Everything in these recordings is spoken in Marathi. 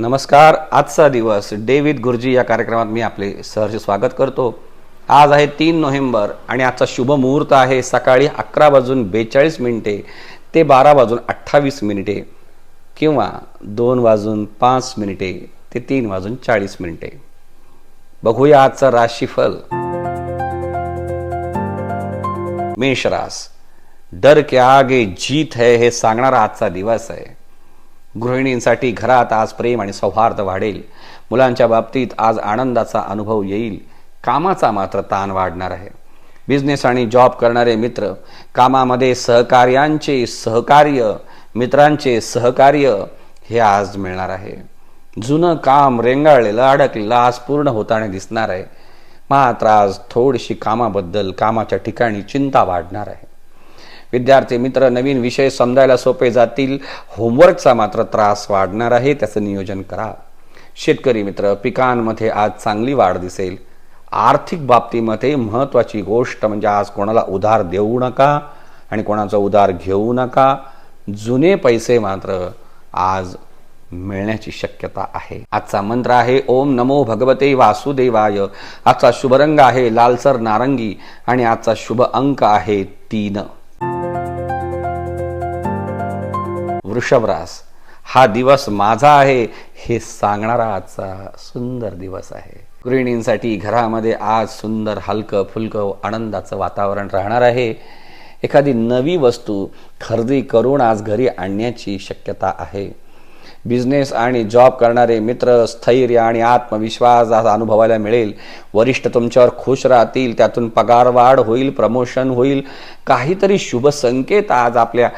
नमस्कार आजचा दिवस डेव्हिड गुरुजी या कार्यक्रमात मी आपले सहर्ष स्वागत करतो. आज आहे तीन नोव्हेंबर आणि आजचा शुभ मुहूर्त आहे सकाळी अकरा वाजून बेचाळीस मिनिटे ते बारा वाजून अठ्ठावीस मिनिटे किंवा दोन वाजून पाच मिनिटे ते तीन वाजून चाळीस मिनिटे. बघूया आजचं राशीफल. मेष रास डर के आगे जीत है हे सांगणारा आजचा दिवस आहे. गृहिणींसाठी घरात आज प्रेम आणि सौहार्द वाढेल. मुलांच्या बाबतीत आज आनंदाचा अनुभव येईल. कामाचा मात्र ताण वाढणार आहे. बिझनेस आणि जॉब करणारे मित्र कामामध्ये सहकार्यांचे सहकार्य मित्रांचे सहकार्य हे आज मिळणार आहे. जुनं काम रेंगाळलेलं अडकलेलं आज पूर्ण होताना दिसणार आहे. मात्र आज थोडीशी कामाबद्दल कामाच्या ठिकाणी चिंता वाढणार आहे. विद्यार्थी मित्र नवीन विषय समजायला सोपे जातील. होमवर्कचा मात्र त्रास वाढणार आहे त्याचं नियोजन करा. शेतकरी मित्र पिकांमध्ये आज चांगली वाढ दिसेल. आर्थिक बाबतीमध्ये महत्त्वाची गोष्ट म्हणजे आज कोणाला उधार देऊ नका आणि कोणाचा उधार घेऊ नका. जुने पैसे मात्र आज मिळण्याची शक्यता आहे. आजचा मंत्र आहे ओम नमो भगवते वासुदेवाय. आजचा शुभ रंग आहे लालसर नारंगी. आणि आजचा शुभ अंक आहे तीन. वृषभरास हा दिवस माझा आहे हे सांगणारा आजचा सुंदर दिवस आहे. गृहिणींसाठी घरामध्ये आज सुंदर हलकं फुलकं आनंदाचं वातावरण राहणार आहे. एखादी नवी वस्तू खरेदी करून आज घरी आणण्याची शक्यता आहे. बिझनेस आणि जॉब करणारे मित्र स्थैर्य आणि आत्मविश्वास आज अनुभवायला मिळेल. वरिष्ठ तुमच्यावर खुश राहतील त्यातून पगार वाढ होईल प्रमोशन होईल. काहीतरी शुभ संकेत आज आपल्या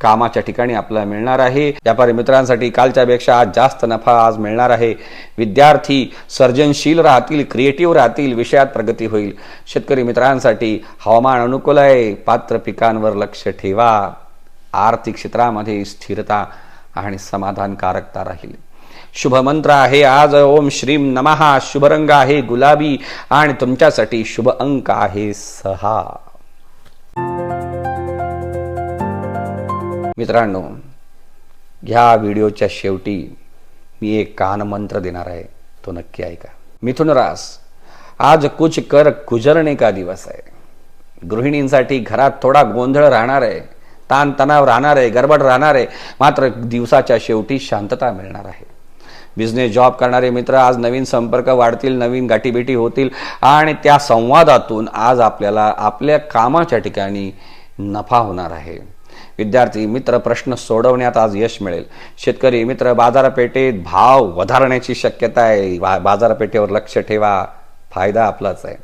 कामाच्या ठिकाणी आपल्याला मिळणार आहे. व्यापारी मित्रांसाठी कालच्यापेक्षा आज जास्त नफा आज मिळणार आहे. विद्यार्थी सर्जनशील राहतील क्रिएटिव्ह राहतील विषयात प्रगती होईल. शेतकरी मित्रांसाठी हवामान अनुकूल आहे. पात्र पिकांवर लक्ष ठेवा. आर्थिक क्षेत्रामध्ये स्थिरता आणि समाधानकारकता राहील. शुभ मंत्र आहे आज ओम श्रीम नमहा शुभ रंग आहे गुलाबी आणि तुमच्यासाठी शुभ अंक आहे सहा. मित्रांनो ह्या व्हिडिओच्या शेवटी मी एक कान मंत्र देणार आहे तो नक्की ऐका. मिथुन रास आज कुछ कर गुजरणे का दिवस आहे. गृहिणींसाठी घरात थोडा गोंधळ राहणार आहे. ताणतणाव राहणार आहे गडबड राहणार आहे मात्र दिवसाच्या शेवटी शांतता मिळणार आहे. बिझनेस जॉब करणारे मित्र आज नवीन संपर्क वाढतील नवीन गाठीभेटी होतील आणि त्या संवादातून आज आपल्याला आपल्या कामाच्या ठिकाणी नफा होणार आहे. विद्यार्थी मित्र प्रश्न सोडवण्यात आज यश मिळेल. शेतकरी मित्र बाजारपेठेत भाव वधारण्याची शक्यता आहे. बाजारपेठेवर लक्ष ठेवा. फायदा आपलाच आहे.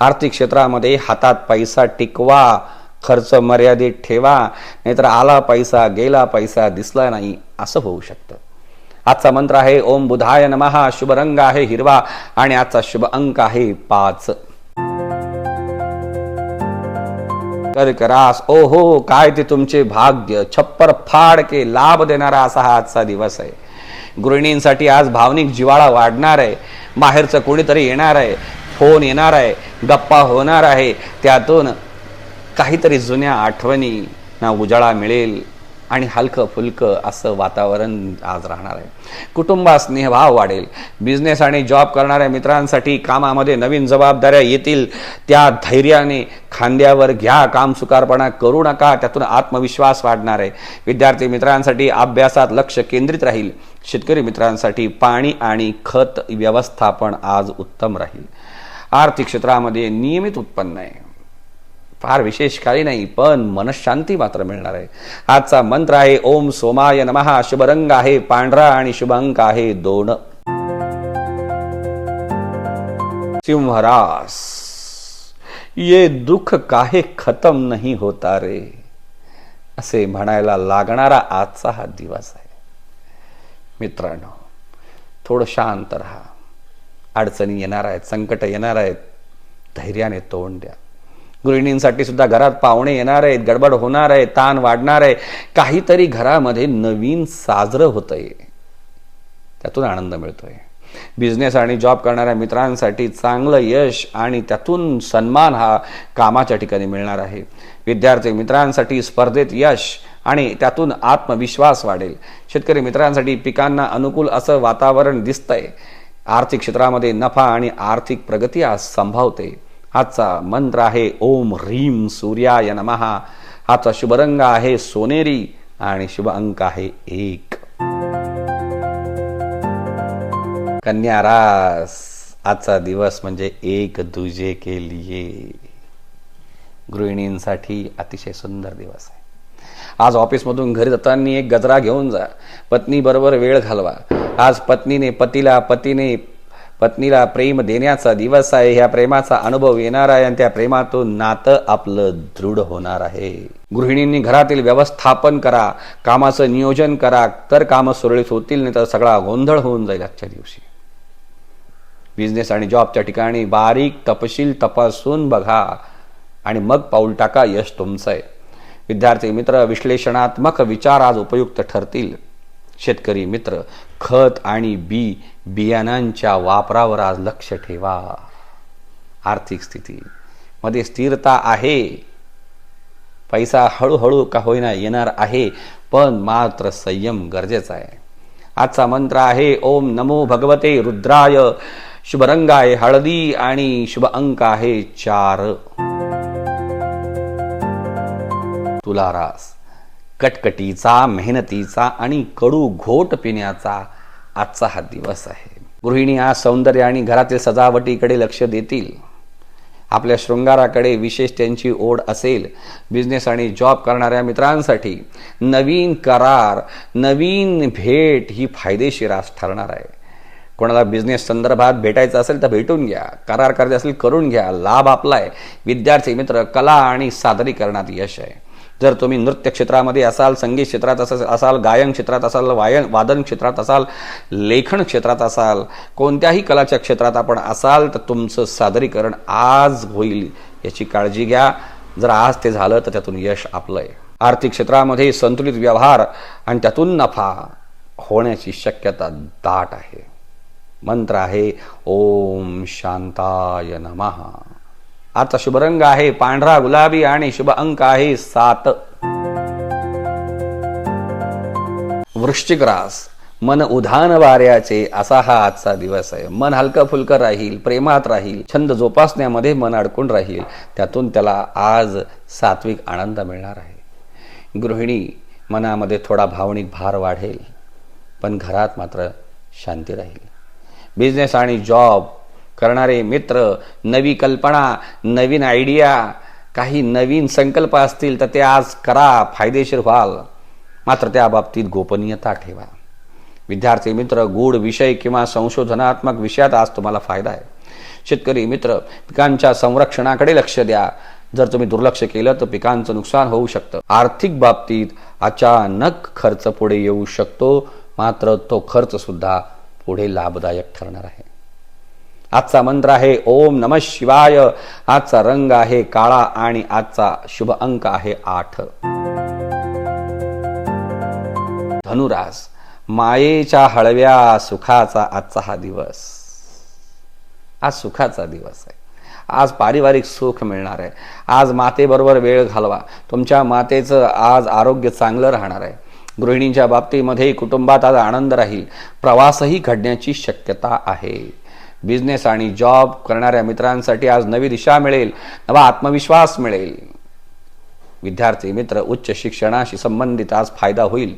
आर्थिक क्षेत्रामध्ये हातात पैसा टिकवा. खर्च मर्यादित ठेवा नाहीतर आला पैसा गेला पैसा दिसला नाही असं होऊ शकतं. आजचा मंत्र आहे ओम बुधाय नमहा शुभ रंग आहे हिरवा आणि आजचा शुभ अंक आहे पाच. करकरास ओ हो काय ते तुमचे भाग्य छप्पर फाड के लाभ देणारा असा हा आजचा दिवस आहे. गृहिणींसाठी आज भावनिक जिवाळा वाढणार आहे बाहेरचं कोणीतरी येणार आहे फोन येणार आहे गप्पा होणार आहे त्यातून काहीतरी जुन्या आठवणींना उजाळा मिळेल आणि हलकं फुलकं असं वातावरण आज राहणार आहे. कुटुंबात स्नेहभाव वाढेल. बिझनेस आणि जॉब करणाऱ्या मित्रांसाठी कामामध्ये नवीन जबाबदाऱ्या येतील. त्या धैर्याने खांद्यावर घ्या काम सुकारपणा करू नका त्यातून आत्मविश्वास वाढणार आहे. विद्यार्थी मित्रांसाठी अभ्यासात लक्ष केंद्रित राहील. शेतकरी मित्रांसाठी पाणी आणि खत व्यवस्थापन आज उत्तम राहील. आर्थिक क्षेत्रामध्ये नियमित उत्पन्न आहे. फार विशेष काही नाही पण मनशांती मात्र मिळणार आहे. आजचा मंत्र आहे ओम सोमाय नमहा शुभ रंग आहे पांढरा आणि शुभ अंक आहे दोन. सिंहरास ये दुःख काहे खतम नाही होता रे? असे म्हणायला लागणारा आजचा हा दिवस आहे. मित्रांनो थोडं शांत राहा. अडचणी येणार आहेत संकट येणार आहेत. धैर्याने तोंड द्या. गृहिणींसाठी सुद्धा घरात पाहुणे येणार आहेत गडबड होणार आहे ताण वाढणार आहे. काहीतरी घरामध्ये नवीन साजरं होतंय. त्यातून आनंद मिळतोय. बिझनेस आणि जॉब करणाऱ्या मित्रांसाठी चांगलं यश आणि त्यातून सन्मान हा कामाच्या ठिकाणी मिळणार आहे. विद्यार्थी मित्रांसाठी स्पर्धेत यश आणि त्यातून आत्मविश्वास वाढेल. शेतकरी मित्रांसाठी पिकांना अनुकूल असं वातावरण दिसतंय. आर्थिक क्षेत्रामध्ये नफा आणि आर्थिक प्रगती आज संभावते. आजचा मंत्र आहे ओम ह्रीम सूर्याय नमहा आजचा शुभ रंग आहे सोनेरी आणि शुभ अंक आहे एक. कन्या रास आजचा दिवस म्हणजे एक दुजे के लिए. गृहिणींसाठी अतिशय सुंदर दिवस आहे. आज ऑफिसमधून घरी जाताना एक गजरा घेऊन जा. पत्नी बरोबर वेळ घालवा. आज पत्नीने पतीला पतीने पत्नीला प्रेम देण्याचा दिवस आहे ह्या प्रेमाचा अनुभव येणार आहे आणि त्या प्रेमातून नातं आपलं दृढ होणार आहे. गृहिणींनी घरातील व्यवस्थापन करा कामाचं नियोजन करा तर कामं सुरळीत होतील नाही तर सगळा गोंधळ होऊन जाईल आजच्या दिवशी. बिझनेस आणि जॉबच्या ठिकाणी बारीक तपशील तपासून बघा आणि मग पाऊल टाका यश तुमचं आहे. विद्यार्थी मित्र विश्लेषणात्मक विचार आज उपयुक्त ठरतील. शेतकरी मित्र खत आणि बी बियाणांच्या वापरावर आज लक्ष ठेवा. आर्थिक स्थिती. मध्ये स्थिरता आहे. पैसा हळूहळू का होईना येणार आहे पण मात्र संयम गरजेचा आहे. आजचा मंत्र आहे ओम नमो भगवते रुद्राय. शुभ रंग आहे हळदी आणि शुभ अंक आहे चार तुलारास कटकटीचा मेहनतीचा आणि कडू घोट पिण्याचा आजचा हा दिवस आहे. गृहिणी आज सौंदर्य आणि घरातील सजावटीकडे लक्ष देतील. आपल्या शृंगाराकडे विशेष त्यांची ओढ असेल. बिझनेस आणि जॉब करणाऱ्या मित्रांसाठी नवीन करार नवीन भेट ही फायदेशीर आज ठरणार आहे. कोणाला बिझनेस संदर्भात भेटायचं असेल तर भेटून घ्या. करार करायचे असेल करून घ्या. लाभ आपला आहे विद्यार्थी मित्र कला आणि सादरीकरणात यश आहे. जर तुम्ही नृत्य क्षेत्रामध्ये असाल संगीत क्षेत्रात असाल असाल गायन क्षेत्रात असाल वायन वादन क्षेत्रात असाल लेखन क्षेत्रात असाल कोणत्याही कलाच्या क्षेत्रात आपण असाल तर तुमचं सादरीकरण आज होईल याची काळजी घ्या. जर आज ते झालं तर त्यातून यश आपलं आहे. आर्थिक क्षेत्रामध्ये संतुलित व्यवहार आणि त्यातून नफा होण्याची शक्यता दाट आहे. मंत्र आहे ओम शांताय नमः. आजचा शुभ रंग आहे पांढरा गुलाबी आणि शुभ अंक आहे सात. वृश्चिक रास. मन उधान वाऱ्याचे असा हा आजचा दिवस आहे. मन हलकं फुलकं राहील प्रेमात राहील छंद जोपासण्यामध्ये मन अडकून राहील. त्यातून त्याला आज सात्विक आनंद मिळणार आहे. गृहिणी मनामध्ये थोडा भावनिक भार वाढेल पण घरात मात्र शांती राहील. बिझनेस आणि जॉब करणारे मित्र नवी कल्पना नवीन आयडिया काही नवीन संकल्प असतील तर ते आज करा फायदेशीर व्हाल. मात्र त्या बाबतीत गोपनीयता ठेवा. विद्यार्थी मित्र गूढ विषय किंवा संशोधनात्मक विषयात आज तुम्हाला फायदा आहे. शेतकरी मित्र पिकांच्या संरक्षणाकडे लक्ष द्या. जर तुम्ही दुर्लक्ष केलं तर पिकांचं नुकसान होऊ शकतं. आर्थिक बाबतीत अचानक खर्च पुढे येऊ शकतो. मात्र तो खर्च सुद्धा पुढे लाभदायक ठरणार आहे. आजचा मंत्र आहे ओम नम शिवाय. आजचा रंग आहे काळा आणि आजचा शुभ अंक आहे आठ. धनुरास मायेच्या हळव्या सुखाचा आजचा हा दिवस. आज सुखाचा दिवस आहे. आज पारिवारिक सुख मिळणार आहे. आज मातेबरोबर वेळ घालवा. तुमच्या मातेचं आज आरोग्य चांगलं राहणार आहे. गृहिणींच्या बाबतीमध्ये कुटुंबात आज आनंद राहील. प्रवासही घडण्याची शक्यता आहे. बिझनेस आणि जॉब करणाऱ्या मित्रांसाठी आज नवी दिशा मिळेल नवा आत्मविश्वास मिळेल. विद्यार्थी मित्र उच्च शिक्षणाशी संबंधित आज फायदा होईल.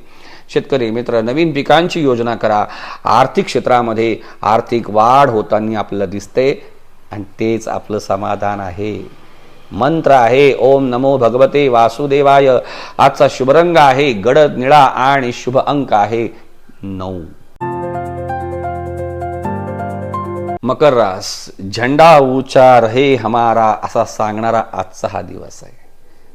शेतकरी मित्र नवीन पिकांची योजना करा. आर्थिक क्षेत्रामध्ये आर्थिक वाढ होताना आपल्याला दिसते आणि तेच आपलं समाधान आहे. मंत्र आहे ओम नमो भगवते वासुदेवाय. आजचा शुभरंग आहे गडद निळा आणि शुभ अंक आहे नऊ. मकर रास झेंडा ऊंचा रहे हमारा असा सांगणारा आजचा हा दिवस आहे.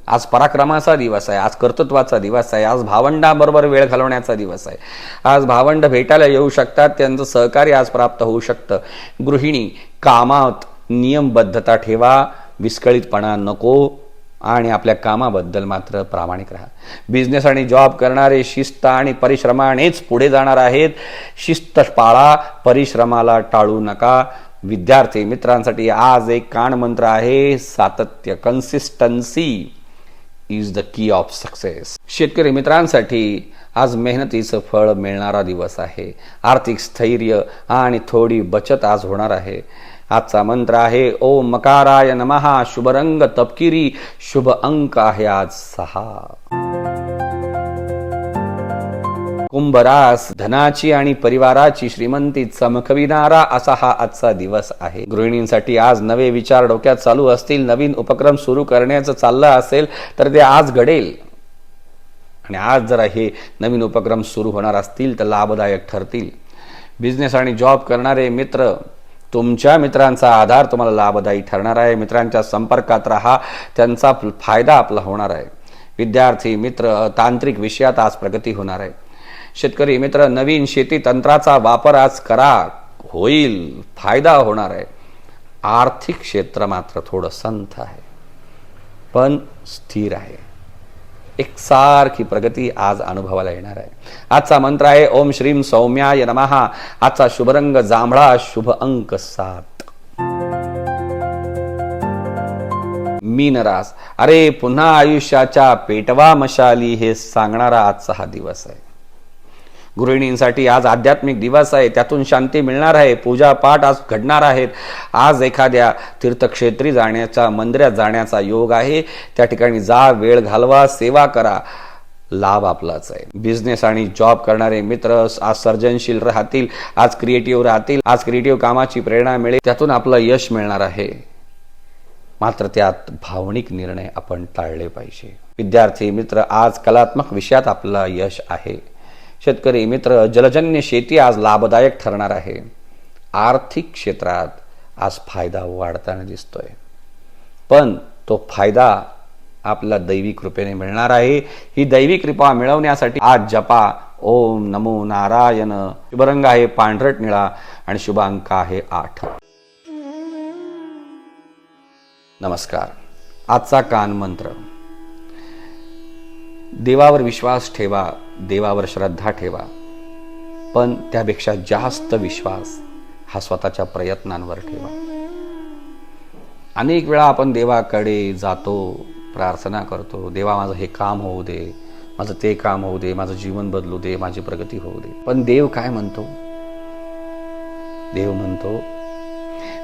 आज पराक्रमाचा दिवस आहे आज कर्तृत्वाचा दिवस आहे आज भावंडाबरोबर वेळ घालवण्याचा दिवस आहे. आज भावंड भेटायला येऊ शकतात त्यांचं सहकार्य आज प्राप्त होऊ शकतं. गृहिणी कामात नियमबद्धता ठेवा विस्कळीतपणा नको आणि आपल्या कामाबद्दल मात्र प्रामाणिक राहा. बिझनेस आणि जॉब करणारे शिस्त आणि परिश्रमानेच पुढे जाणार आहेत. शिस्त पाळा परिश्रमाला टाळू नका. विद्यार्थी मित्रांसाठी आज एक कान मंत्र आहे सातत्य consistency is the key of success शेतकरी मित्रांसाठी आज मेहनतीचं फळ मिळणारा दिवस आहे. आर्थिक स्थैर्य आणि थोडी बचत आज होणार आहे. आजचा मंत्र आहे. ओम मकाराय नमहा शुभ रंग तपकिरी. शुभ अंक आहे आज सहा. कुंभरास धनाची आणि परिवाराची श्रीमंती चमकविणारा असा हा आजचा दिवस आहे. गृहिणींसाठी आज नवे विचार डोक्यात चालू असतील. नवीन उपक्रम सुरू करण्याचं चाललं असेल तर ते आज घडेल. आणि आज जरा हे नवीन उपक्रम सुरू होणार असतील तर लाभदायक ठरतील. बिझनेस आणि जॉब करणारे मित्र तुमच्या मित्रांचा आधार तुम्हाला लाभदायी ठरणार आहे. मित्रांच्या संपर्कात राहा. त्यांचा फायदा आपला होणार आहे. विद्यार्थी मित्र तांत्रिक विषयात आज प्रगती होणार आहे. शेतकरी मित्र नवीन शेती तंत्राचा वापर आज करा. होईल. फायदा होणार आहे. आर्थिक क्षेत्र मात्र थोडं संथ आहे. पण स्थिर आहे. एकसारखी प्रगती आज अनुभवाला येणार आहे. आजचा मंत्र आहे ओम श्रीम सौम्याय नमहा आजचा शुभरंग जांभळा शुभ अंक सात. मीनरास अरे पुन्हा आयुष्याच्या पेटवा मशाली हे सांगणारा आजचा हा दिवस आहे. गृहिणींसाठी आज आध्यात्मिक दिवस आहे. त्यातून शांती मिळणार आहे. पूजा पाठ आज घडणार आहेत. आज एखाद्या तीर्थक्षेत्री जाण्याचा मंदिरात जाण्याचा योग आहे. त्या ठिकाणी जा वेळ घालवा सेवा करा. लाभ आपलाच आहे. बिझनेस आणि जॉब करणारे मित्र आज सर्जनशील राहतील आज क्रिएटिव्ह राहतील आज क्रिएटिव्ह कामाची प्रेरणा मिळेल. त्यातून आपलं यश मिळणार आहे. मात्र त्यात भावनिक निर्णय आपण टाळले पाहिजे. विद्यार्थी मित्र आज कलात्मक विषयात आपलं यश आहे. शेतकरी मित्र जलजन्य शेती आज लाभदायक ठरणार आहे. आर्थिक क्षेत्रात आज फायदा वाढताना दिसतोय. पण तो फायदा आपला दैवी कृपेने मिळणार आहे. ही दैवी कृपा मिळवण्यासाठी आज जपा. ओम नमो नारायण. शुभरंग आहे पांढरट निळा आणि शुभांक आहे आठ. नमस्कार. आजचा कान मंत्र. देवावर विश्वास ठेवा. देवावर श्रद्धा ठेवा. पण त्यापेक्षा जास्त विश्वास हा स्वतःच्या प्रयत्नांवर ठेवा. अनेक वेळा आपण देवाकडे जातो प्रार्थना करतो देवा माझं हे काम होऊ दे माझं ते काम होऊ दे माझं जीवन बदलू दे माझी प्रगती होऊ दे. पण देव काय म्हणतो? देव म्हणतो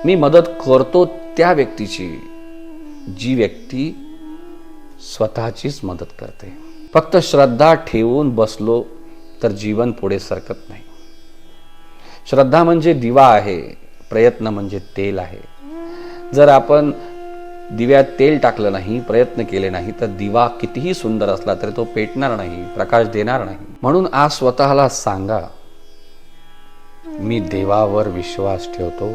मी मदत करतो त्या व्यक्तीची जी व्यक्ती स्वतःचीच मदत करते. फक्त श्रद्धा ठेवून बसलो तर जीवन पुढे सरकत नाही. श्रद्धा म्हणजे दिवा आहे प्रयत्न म्हणजे तेल आहे. जर आपण दिव्यात तेल टाकलं नाही प्रयत्न केले नाही तर दिवा कितीही सुंदर असला तरी तो पेटणार नाही प्रकाश देणार नाही. म्हणून आज स्वतःला सांगा मी देवावर विश्वास ठेवतो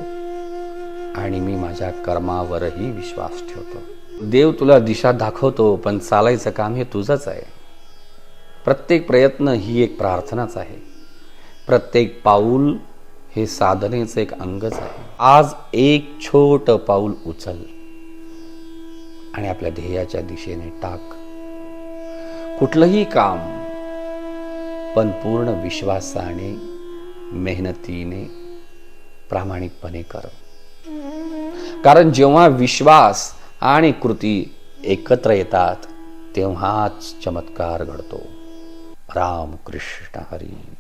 आणि मी माझ्या कर्मावरही विश्वास ठेवतो. देव तुला दिशा दाखवतो पण चालायचं काम हे तुझंच आहे. प्रत्येक प्रयत्न ही एक प्रार्थनाच आहे. प्रत्येक पाऊल हे साधनेचं एक अंगच आहे. आज एक छोट पाऊल उचल आणि आपल्या ध्येयाच्या दिशेने टाक. कुठलंही काम पण पूर्ण विश्वासाने मेहनतीने प्रामाणिकपणे कर. कारण जेव्हा विश्वास आणि कृती एकत्र येतात तेव्हाच चमत्कार घडतो. राम कृष्ण हरी।